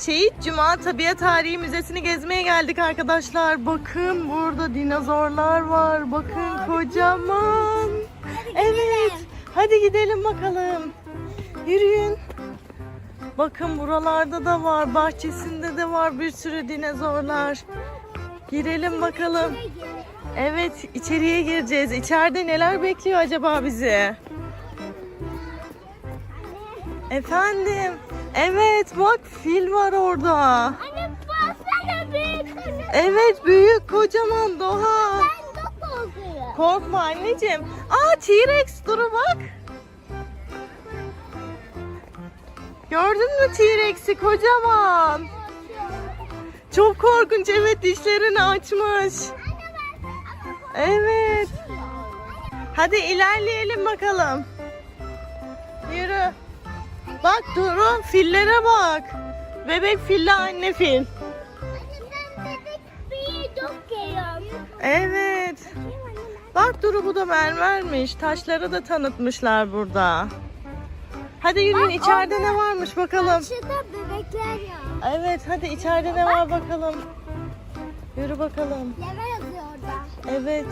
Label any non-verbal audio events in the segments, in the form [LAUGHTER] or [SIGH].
Şehit Cuma Tabiat Tarihi Müzesi'ni gezmeye geldik arkadaşlar. Bakın burada dinozorlar var. Bakın kocaman. Evet. Hadi gidelim bakalım. Yürüyün. Bakın buralarda da var. Bahçesinde de var bir sürü dinozorlar. Girelim bakalım. Evet içeriye gireceğiz. İçeride neler bekliyor acaba bizi? Efendim. Evet bak fil var orada. Anne baksana büyük. Evet büyük kocaman Doğa. Ben çok korkuyorum. Korkma anneciğim. Aa T-Rex duru bak. Gördün mü T-Rex'i kocaman? Çok korkunç evet dişlerini açmış. Evet. Hadi ilerleyelim bakalım. Yürü. Bak Duru fillere bak. Bebek fille anne fil. Evet. Bak Duru bu da mermermiş. Taşları da tanıtmışlar burada. Hadi yürüyün Bak, içeride ne varmış bakalım. Karşıda bebekler ya. Evet hadi içeride ne var bakalım. Yürü bakalım. Yeme yazıyor orada. Evet.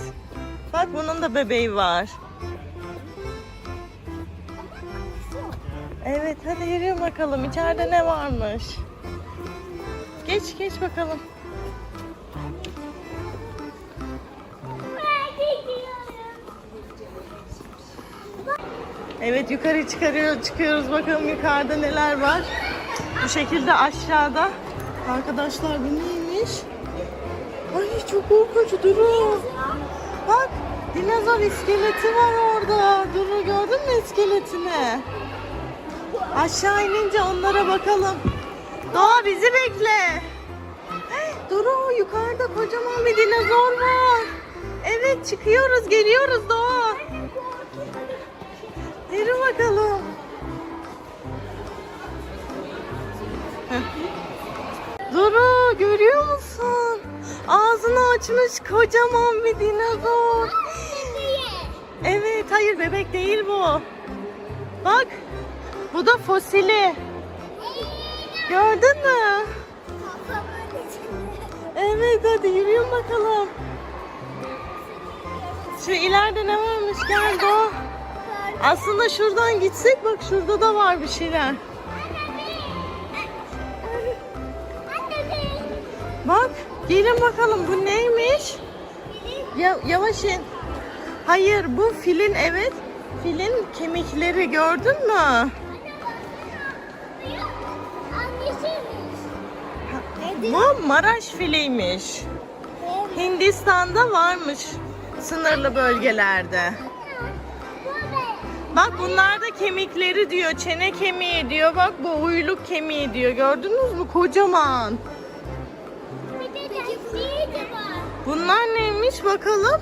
Bak bunun da bebeği var. Evet hadi yürüyün bakalım. İçeride ne varmış? Geç geç bakalım. Evet yukarı çıkarıyor, çıkıyoruz bakalım yukarıda neler var. Bu şekilde aşağıda. Arkadaşlar bu neymiş? Ay çok korkunç Duru. Bak dinozor iskeleti var orada. Duru gördün mü iskeletini? Aşağı inince onlara bakalım. Doğa bizi bekle. Duru yukarıda kocaman bir dinozor var. Evet çıkıyoruz geliyoruz Doğa. Yürü bakalım. Duru görüyor musun? Ağzını açmış kocaman bir dinozor. Evet hayır bebek değil bu. Bak bu da fosili. Gördün mü? Evet hadi yürüyün bakalım. Şu ileride ne varmış gel Doğa. Aslında şuradan gitsek bak şurada da var bir şeyler. Bak gelin bakalım bu neymiş? Ya, yavaş in. Hayır bu filin evet. Filin kemikleri gördün mü? Bu Maraş filiymiş. Hindistan'da varmış sınırlı bölgelerde. Bak bunlar da kemikleri diyor. Çene kemiği diyor. Bak bu uyluk kemiği diyor. Gördünüz mü? Kocaman. Bunlar neymiş bakalım?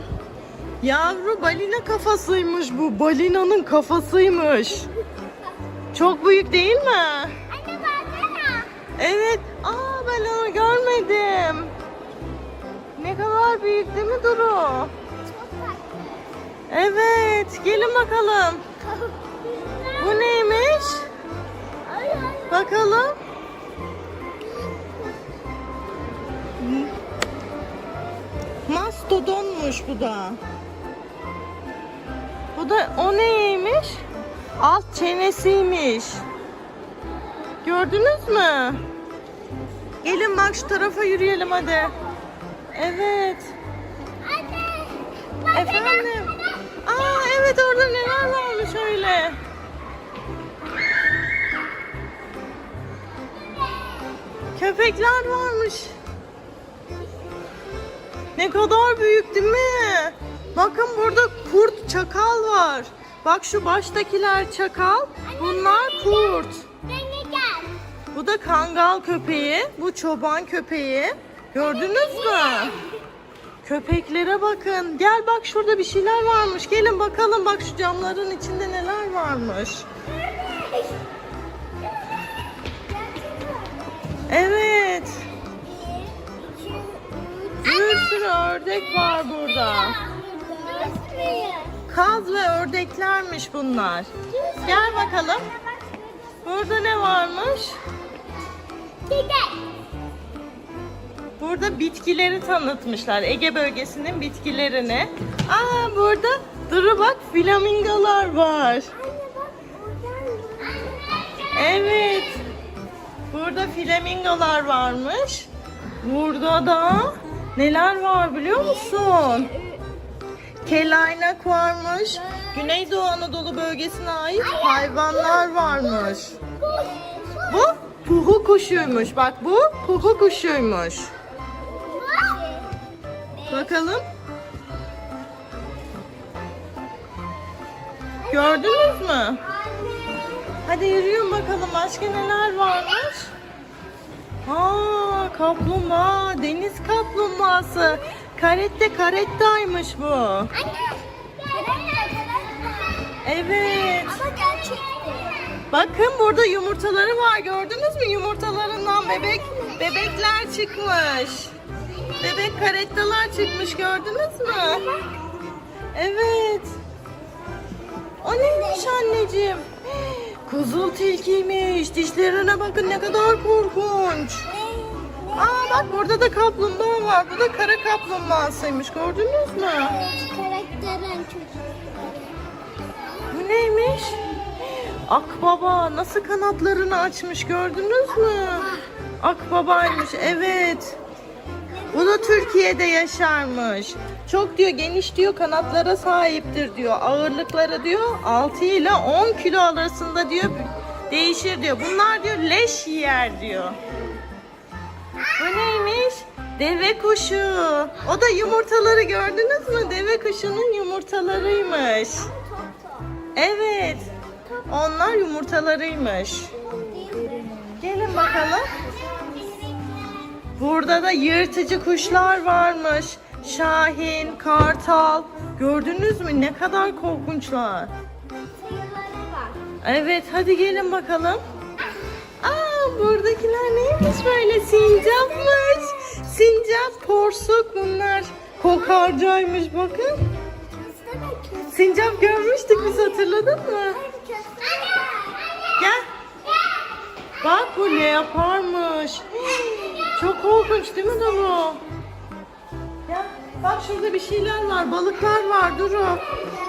Yavru balina kafasıymış bu. Balinanın kafasıymış. Çok büyük değil mi? Evet. Ben onu görmedim. Ne kadar büyük değil mi Duru? Evet. Gelin bakalım. Bu neymiş? Bakalım. Mastodonmuş bu da. Bu da o neymiş? Alt çenesiymiş. Gördünüz mü? Gelin bak şu tarafa yürüyelim hadi. Evet. Efendim. Aa evet orada neler varmış öyle. Köpekler varmış. Ne kadar büyük değil mi? Bakın burada kurt, çakal var. Bak şu baştakiler çakal, bunlar kurt. Bu da kangal köpeği, bu çoban köpeği. Gördünüz mü? Köpeklere bakın. Gel bak şurada bir şeyler varmış. Gelin bakalım bak şu camların içinde neler varmış. Evet. Bir sürü ördek var burada. Kaz ve ördeklermiş bunlar. Gel bakalım. Burada ne varmış? Burada bitkileri tanıtmışlar. Ege bölgesinin bitkilerini. Aa burada Duru bak flamingolar var. Evet. Burada flamingolar varmış. Burada da neler var biliyor musun? Kelaynak varmış. Güneydoğu Anadolu bölgesine ait hayvanlar varmış. Bu puhu kuşuymuş. Bak bu puhu kuşuymuş. Bakalım. Gördünüz mü? Hadi yürüyün bakalım başka neler varmış. Aa, kaplumbağa, deniz kaplumbağası. Karette karettaymış bu. Anne. Evet. Ama gerçekti. Bakın burada yumurtaları var. Gördünüz mü? Yumurtalarından bebek bebekler çıkmış. Bebek karettalar çıkmış. Gördünüz mü? Evet. O neymiş anneciğim? Kızıl tilkiymiş. Dişlerine bakın ne kadar korkunç. Aa bak burada da kaplumbağa var. Bu da kara kaplumbağasıymış. Gördünüz mü? Karakterin çocuğu. Bu neymiş? Akbaba nasıl kanatlarını açmış gördünüz mü? Akbabaymış evet. Da Türkiye'de yaşarmış. Çok diyor geniş diyor kanatlara sahiptir diyor. Ağırlıkları diyor 6 ile 10 kilo arasında diyor değişir diyor. Bunlar diyor leş yer diyor. Bu neymiş? Deve kuşu. O da yumurtaları gördünüz mü? Deve kuşunun yumurtalarıymış. Evet. Onlar yumurtalarıymış. Gelin bakalım. Burada da yırtıcı kuşlar varmış. Şahin, kartal. Gördünüz mü ne kadar korkunçlar. Evet hadi gelin bakalım. Aa buradakiler neymiş böyle sincapmış. Sincap, porsuk bunlar. Kokarcaymış bakın. Sincap görmüştük biz hatırladın mı? Gel. Bak bu leoparmış. Çok korkunç değil mi Duru? Bak şurada bir şeyler var. Balıklar var Duru.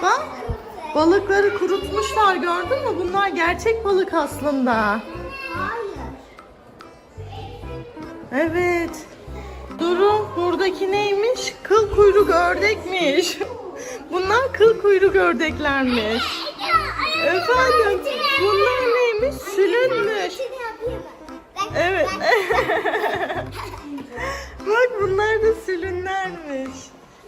Bak. Balıkları kurutmuşlar gördün mü? Bunlar gerçek balık aslında. Evet. Duru buradaki neymiş? Kıl kuyruk ördekmiş. [LAUGHS] Bunlar kıl kuyruk ördeklermiş. Efendim bunlar neymiş? Sülünmüş. Evet. [LAUGHS] Bak bunlar da sülünlermiş.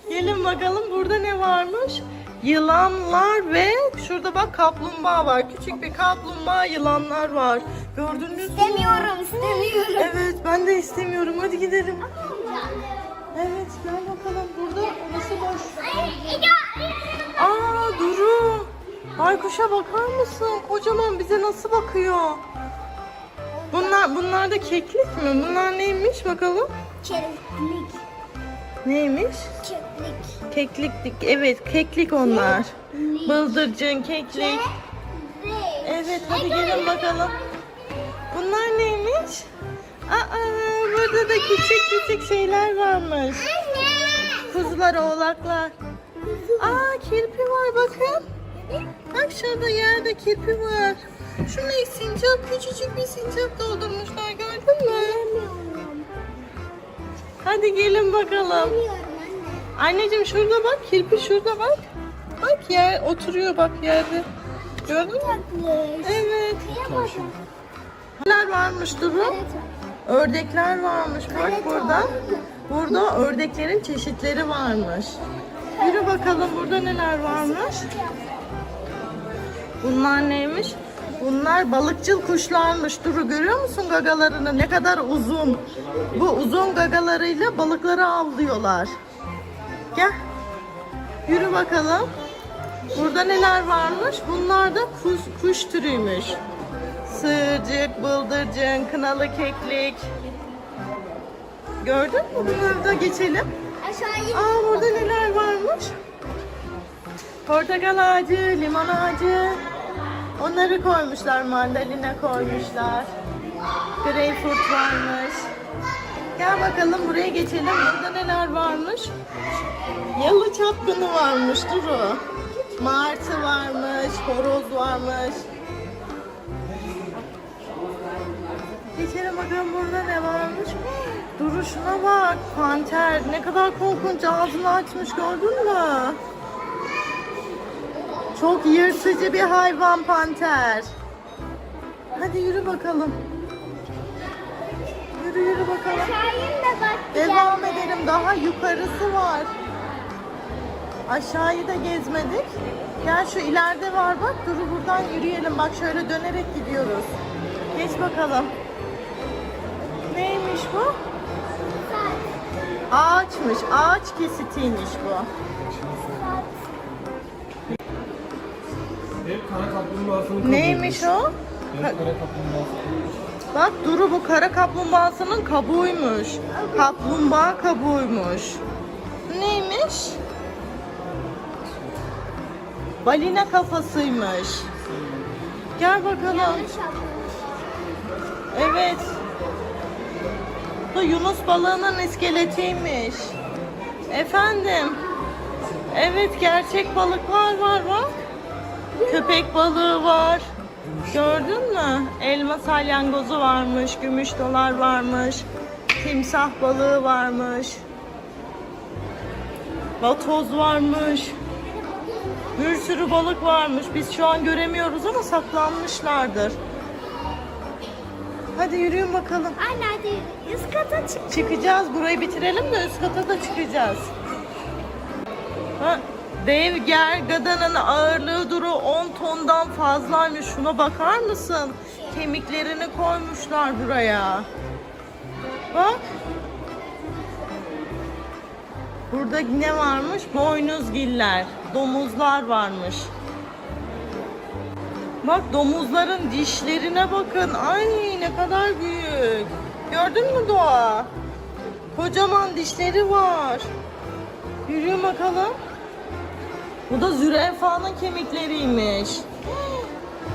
Gelin bakalım burada ne varmış? Yılanlar ve şurada bak kaplumbağa var. Küçük bir kaplumbağa yılanlar var. Gördünüz mü? İstemiyorum, istemiyorum. Evet ben de istemiyorum. Hadi gidelim. Evet gel bakalım burada orası boş. Aa Duru. Baykuş'a bakar mısın? Kocaman bize nasıl bakıyor? Bunlar bunlar da keklik mi? Bunlar neymiş bakalım? Çeliklik, Neymiş? çeliklik. Kekliklik. Evet keklik onlar. Bıldırcın, keklik. Evet hadi gelin bakalım. Bunlar neymiş? Aa burada da küçük küçük şeyler varmış. Kuzular, oğlaklar. Aa kirpi var bakın. Bak şurada yerde kirpi var. Şu ne sincap? Küçücük bir sincap doldurmuşlar gördün mü? Hadi gelin bakalım. Anneciğim şurada bak kirpi şurada bak. Bak yer oturuyor bak yerde. Gördün mü? Evet. Neler varmış Duru? Ördekler varmış bak burada. Burada ördeklerin çeşitleri varmış. Yürü bakalım burada neler varmış. Bunlar neymiş? Bunlar balıkçıl kuşlarmış. Duru görüyor musun gagalarını? Ne kadar uzun. Bu uzun gagalarıyla balıkları avlıyorlar. Gel. Yürü bakalım. Burada neler varmış? Bunlar da kuş, kuş türüymüş. Sığırcık, bıldırcın, kınalı keklik. Gördün mü? Bunları da geçelim. Aa burada neler varmış? Portakal ağacı, limon ağacı. Onları koymuşlar, mandalina koymuşlar. Greyfurt varmış. Gel bakalım buraya geçelim. Burada neler varmış? Yalı çapkını varmış Duru. Martı varmış, horoz varmış. Geçelim bakalım burada ne varmış. Duru şuna bak. Panter. Ne kadar korkunç ağzını açmış gördün mü? Çok yırtıcı bir hayvan panter. Hadi yürü bakalım. Yürü yürü bakalım. Devam edelim. Daha yukarısı var. Aşağıyı da gezmedik. Gel şu ileride var bak. Duru buradan yürüyelim. Bak şöyle dönerek gidiyoruz. Geç bakalım. Neymiş bu? Ağaçmış. Ağaç kesitiymiş bu. Hep kara kaplumbağasının Neymiş o? Hep kara kaplumbağası. Bak Duru bu kara kaplumbağasının kabuğuymuş. Kaplumbağa kabuğuymuş. Neymiş? Balina kafasıymış. Gel bakalım. Evet. Bu Yunus balığının iskeletiymiş. Efendim. Evet gerçek balıklar var bak. Köpek balığı var. Gördün mü? Elma salyangozu varmış, gümüş dolar varmış. Timsah balığı varmış. Vatoz varmış. Bir sürü balık varmış. Biz şu an göremiyoruz ama saklanmışlardır. Hadi yürüyün bakalım. Anne hadi üst kata çık. Çıkacağız. Burayı bitirelim de üst kata da çıkacağız. Ha, dev gergadanın ağırlığı duru 10 tondan fazlaymış. Şuna bakar mısın? Kemiklerini koymuşlar buraya. Bak. Burada ne varmış? Boynuzgiller. Domuzlar varmış. Bak domuzların dişlerine bakın. Ay ne kadar büyük. Gördün mü Doğa? Kocaman dişleri var. Yürüyün bakalım. Bu da zürafanın kemikleriymiş.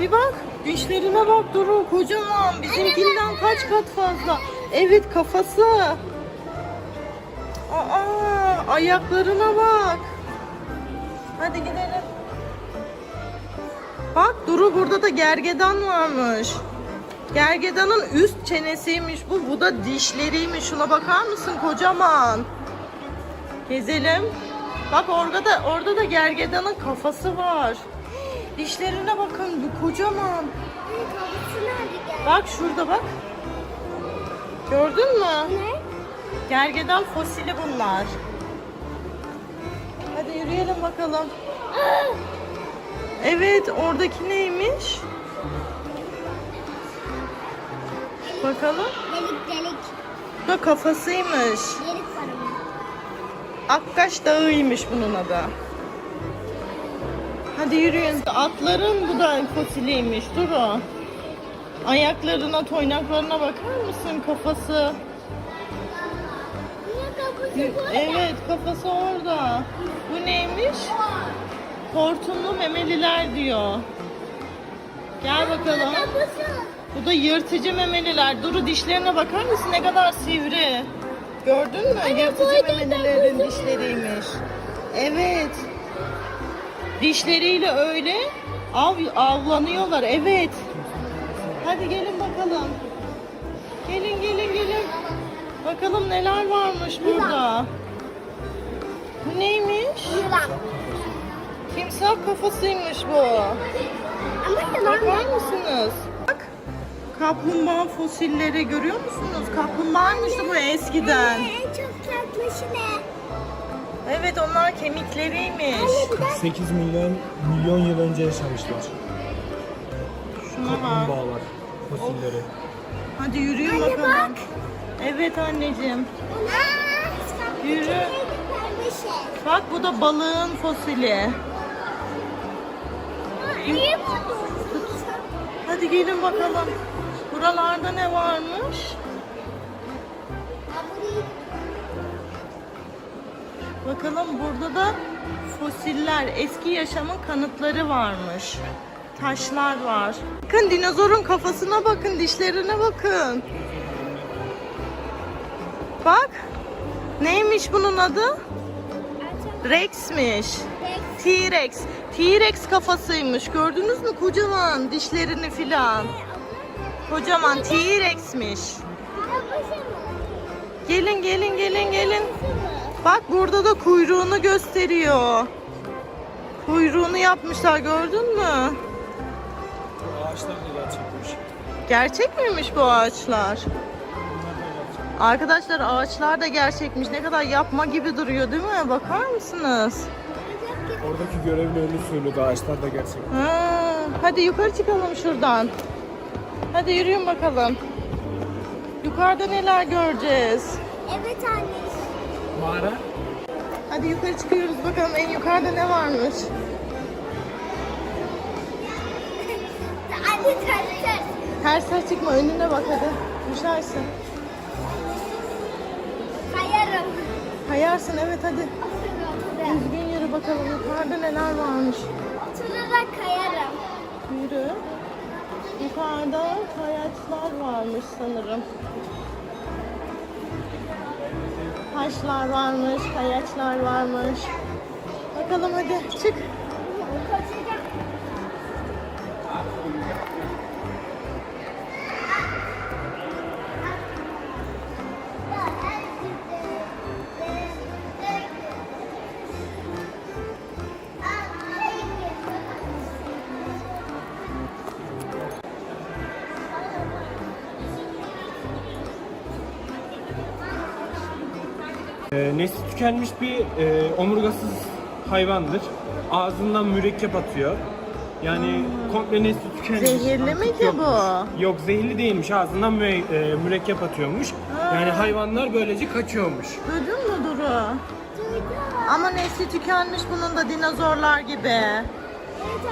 Bir bak dişlerine bak Duru kocaman. Bizimkinden kaç kat fazla. Evet kafası. Aa ayaklarına bak. Hadi gidelim. Bak Duru burada da gergedan varmış. Gergedanın üst çenesiymiş bu. Bu da dişleriymiş. Şuna bakar mısın kocaman. Gezelim. Bak orada da orada da gergedanın kafası var. Dişlerine bakın bu kocaman. Bak şurada bak. Gördün mü? Ne? Gergedan fosili bunlar. Hadi yürüyelim bakalım. Evet, oradaki neymiş? Bakalım. Delik delik. Bu da kafasıymış. Delik. Akkaş Dağı'ymış bunun adı. Hadi yürüyün. Atların bu da fosiliymiş. Dur o. Ayaklarına, toynaklarına bakar mısın? Kafası. Evet, kafası orada. Bu neymiş? Hortumlu memeliler diyor. Gel bakalım. Bu da yırtıcı memeliler. Duru dişlerine bakar mısın? Ne kadar sivri. Gördün mü? Yırtıcı memelilerin dişleriymiş. Evet. Dişleriyle öyle av, avlanıyorlar. Evet. Hadi gelin bakalım. Gelin gelin gelin. Bakalım neler varmış burada. Bu neymiş? Yılan. Timsah kafasıymış bu. Ama yılan Bakar mısınız? Kaplumbağa fosilleri görüyor musunuz? Kaplumbağaymıştı bu eskiden. En çok tatlışı ne? Evet onlar kemikleriymiş. Anne bir de 8 milyon milyon yıl önce yaşamışlar. Şuna bak. Kaplumbağalar fosilleri. Hadi yürüyün Anne bakalım. bak. Evet anneciğim. Aa, Yürü. Bak bu da balığın fosili. İyi buldum. Hadi gelin bakalım. Buralarda ne varmış? Bakalım burada da fosiller, eski yaşamın kanıtları varmış. taşlar var. Bakın dinozorun kafasına bakın, dişlerine bakın. Bak. Neymiş bunun adı? Rex'miş. T-Rex. T-Rex kafasıymış. Gördünüz mü? Kocaman dişlerini filan. Kocaman T-Rex'miş. Gelin gelin gelin gelin. Bak burada da kuyruğunu gösteriyor. Kuyruğunu yapmışlar gördün mü? Ağaçlar da gerçekmiş. Gerçek miymiş bu ağaçlar? Arkadaşlar ağaçlar da gerçekmiş. Ne kadar yapma gibi duruyor değil mi? Bakar mısınız? Oradaki görevli öyle söylüyordu. Ağaçlar da gerçek. Ha, hadi yukarı çıkalım şuradan. Hadi yürüyün bakalım. Yukarıda neler göreceğiz? Evet anne. Mağara. Hadi yukarı çıkıyoruz bakalım en yukarıda ne varmış? [LAUGHS] Anne ters ters. Ters çıkma önüne bak hadi. Düşersin. Kayarım. Kayarsın evet hadi. Düzgün yürü bakalım yukarıda neler varmış. Oturarak kayarım. Yürü. Yukarıda kayaçlar varmış sanırım. Taşlar varmış, kayaçlar varmış. Bakalım hadi çık. Ee, nesli tükenmiş bir e, omurgasız hayvandır. Ağzından mürekkep atıyor. Yani komple nesli tükenmiş. Zehirli mi Artık ki yokmuş. bu? Yok zehirli değilmiş. Ağzından müre- e, mürekkep atıyormuş. Yani hayvanlar böylece kaçıyormuş. Duydun mu Duru? Ama nesli tükenmiş bunun da dinozorlar gibi.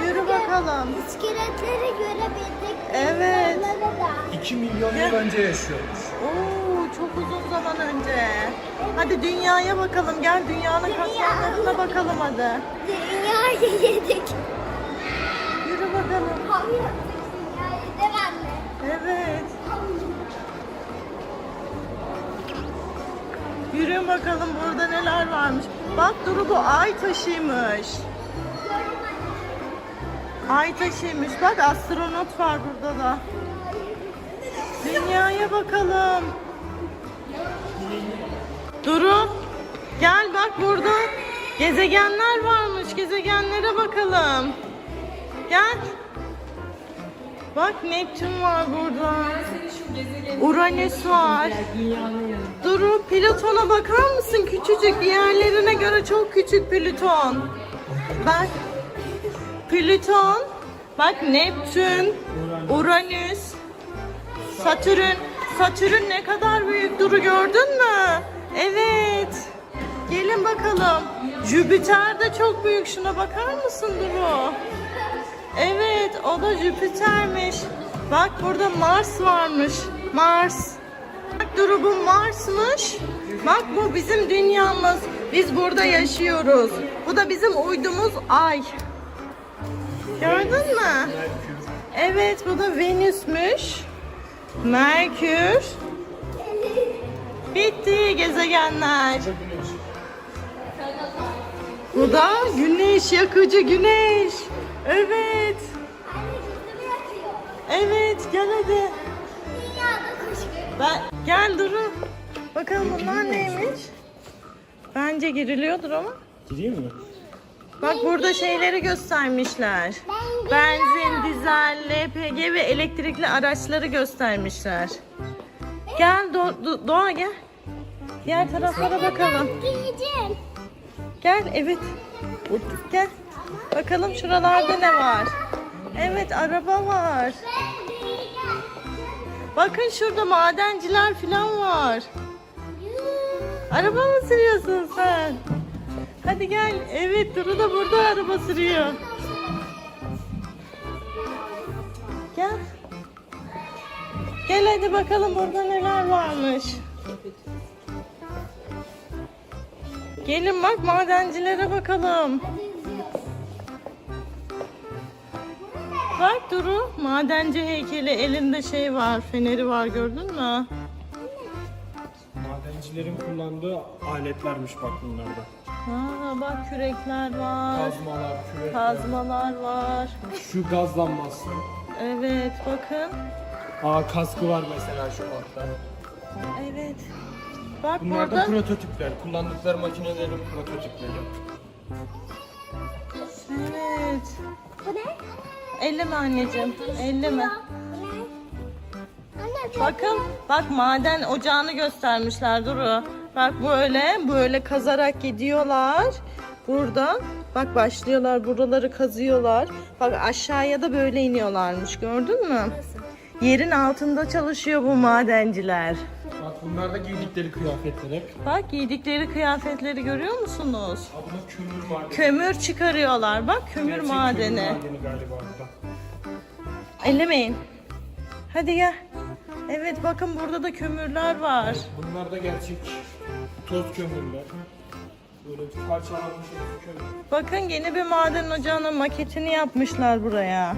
Yürü bakalım. İskeletleri görebildik. Evet. Onları da. 2 milyon yıl önce yaşıyormuş. Oo, çok uzun zaman önce. Hadi dünyaya bakalım. Gel dünyanın katmanlarına bakalım hadi. Dünyayı yedik. Yürü bakalım. Yaptık dünyayı değil mi anne? Evet. Yürüyün bakalım burada neler varmış. Bak Duru bu ay taşıymış. Ay taşıymış. Bak astronot var burada da. Dünyaya bakalım. Duru gel bak burada gezegenler varmış. Gezegenlere bakalım. Gel. Bak Neptün var burada. Uranüs var. Duru Plüton'a bakar mısın? Küçücük diğerlerine göre çok küçük Plüton. Bak. Plüton. Bak Neptün. Uranüs. Satürn. Satürn ne kadar büyük Duru gördün mü? Evet. Gelin bakalım. Jüpiter de çok büyük. Şuna bakar mısın Duru? Evet, o da Jüpiter'miş. Bak burada Mars varmış. Mars. Bak Duru bu Mars'mış. Bak bu bizim dünyamız. Biz burada yaşıyoruz. Bu da bizim uydumuz Ay. Gördün mü? Evet, bu da Venüs'müş. Merkür. Bitti gezegenler. Bu da güneş, yakıcı güneş. Evet. Anne yüzümü yakıyor. Evet, gel hadi. Ben gel Duru. Bakalım bunlar neymiş? Bence giriliyordur ama. Gireyim mi? Bak burada şeyleri göstermişler. Benzin, dizel, LPG ve elektrikli araçları göstermişler. Gel Do- Do- Doğa gel. Diğer taraflara bakalım. Giyeceğim. Gel evet. Gel. Bakalım şuralarda ne var. Evet araba var. Ben giyeceğim. Bakın şurada madenciler falan var. Araba mı sürüyorsun sen? Hadi gel. Evet Duru da burada araba sürüyor. Gel. Gel hadi bakalım burada neler varmış. Gelin bak madencilere bakalım. Bak Duru madenci heykeli elinde şey var feneri var gördün mü? Madencilerin kullandığı aletlermiş bak bunlarda. Ha, bak kürekler var. Kazmalar, kürekler. Kazmalar var. Şu gaz lambası. Evet bakın. Aa kaskı var mesela şu altta. Evet. Bak Bunlar da burada. prototipler. Kullandıkları makinelerin prototipleri. Evet. Bu ne? Elleme anneciğim. Elleme. Bu ne? Anne Bakın bak maden ocağını göstermişler Duru. Bak böyle böyle kazarak gidiyorlar. Buradan bak başlıyorlar buraları kazıyorlar. Bak aşağıya da böyle iniyorlarmış gördün mü? Yerin altında çalışıyor bu madenciler. Bak bunlar da giydikleri kıyafetler hep. Bak giydikleri kıyafetleri görüyor musunuz? Abla kömür var. Kömür çıkarıyorlar. Bak kömür Gerçek madeni. Kömür madeni galiba burada. Ellemeyin. Hadi gel. Evet bakın burada da kömürler var. Bunlar da gerçek toz kömürler. Böyle parçalanmış kömür. Bakın yeni bir maden ocağının maketini yapmışlar buraya.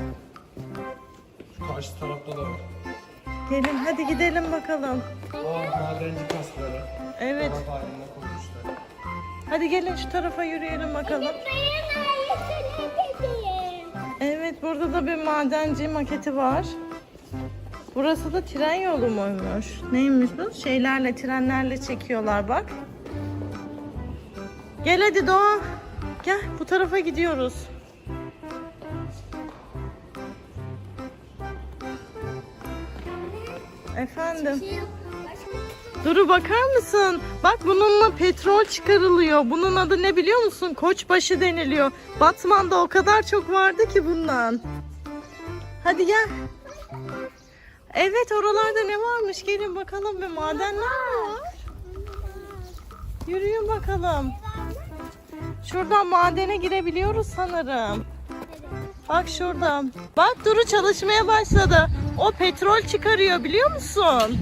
Karşı tarafta da var. Gelin hadi gidelim bakalım. Aa madenci kaskları. Evet. Taraf halinde koymuşlar. Hadi gelin şu tarafa yürüyelim bakalım. Evet burada da bir madenci maketi var. Burası da tren yolu muymuş? Neymiş bu? Şeylerle, trenlerle çekiyorlar bak. Gel hadi Doğa. Gel bu tarafa gidiyoruz. Efendim. Duru bakar mısın? Bak bununla petrol çıkarılıyor. Bunun adı ne biliyor musun? Koçbaşı deniliyor. Batman'da o kadar çok vardı ki bundan. Hadi gel. Evet oralarda ne varmış? Gelin bakalım bir madenler mi var? Yürüyün bakalım. Şuradan madene girebiliyoruz sanırım. Bak şuradan. Bak Duru çalışmaya başladı. O petrol çıkarıyor biliyor musun?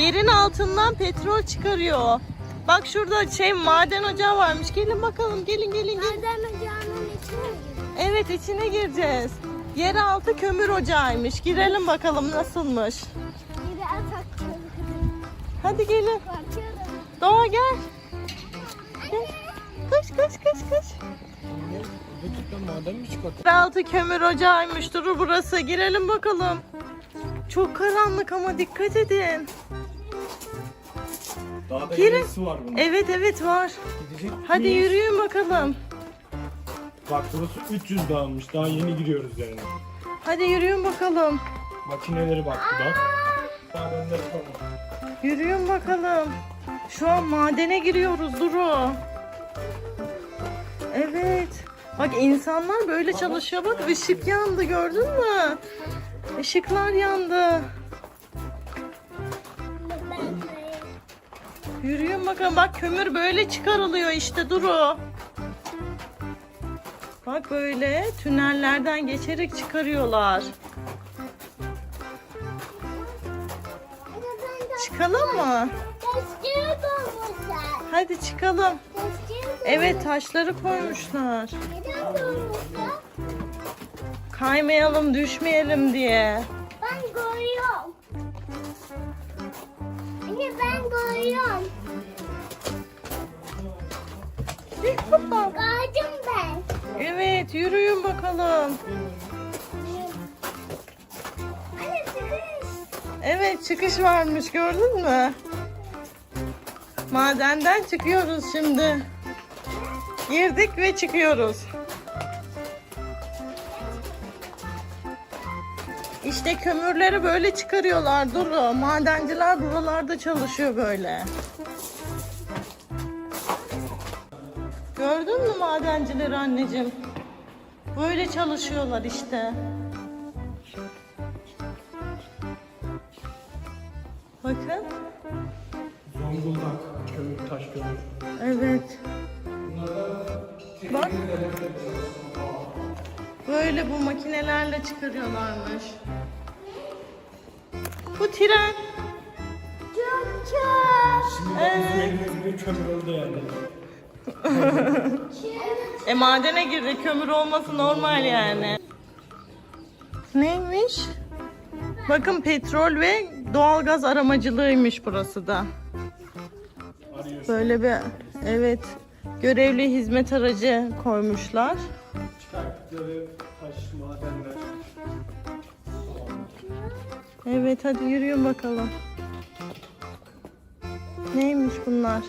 Yerin altından petrol çıkarıyor. Bak şurada şey maden ocağı varmış. Gelin bakalım. Gelin gelin gelin. Maden ocağının içine. Evet içine gireceğiz. Yeraltı kömür ocağıymış. Girelim bakalım nasılmış. Hadi gelin. Doğa gel. Gel. Burada cidden maden mi çıkarttı? Yeraltı kömür ocağıymış. Duru burası. Girelim bakalım. Çok karanlık ama dikkat edin. Daha da Girin. var bunun. Evet evet var. Gidecek Hadi miyiz? yürüyün bakalım. Bak burası 300 dağılmış. Daha yeni giriyoruz yani. Hadi yürüyün bakalım. Makineleri bak bu da. Madenleri falan. Yürüyün bakalım. Şu an madene giriyoruz Duru. Evet. Bak insanlar böyle çalışıyor. Bak ışık yandı gördün mü? Işıklar yandı. Ben Yürüyün bakalım. Bak kömür böyle çıkarılıyor işte Duru. Bak böyle tünellerden geçerek çıkarıyorlar. Çıkalım mı? Hadi çıkalım. Evet taşları koymuşlar. Neden olmuşlar? Kaymayalım, düşmeyelim diye. Ben görüyorum. Anne ben görüyorum. Gördüm ben. Evet, yürüyün bakalım. Anne çıkış. Evet, çıkış varmış gördün mü? Madenden çıkıyoruz şimdi. Girdik ve çıkıyoruz. İşte kömürleri böyle çıkarıyorlar Duru. Madenciler buralarda çalışıyor böyle. Gördün mü madencileri anneciğim? Böyle çalışıyorlar işte. Bakın. Zonguldak kömür, taş kömür. Evet. Bak. Böyle bu makinelerle çıkarıyorlarmış. Bu tren. Çok çok. Şimdi Evet. kömür oldu yani. e madene girdi. Kömür olması normal yani. Neymiş? Bakın petrol ve doğalgaz aramacılığıymış burası da. Böyle bir evet görevli hizmet aracı koymuşlar. Evet hadi yürüyün bakalım. Neymiş bunlar?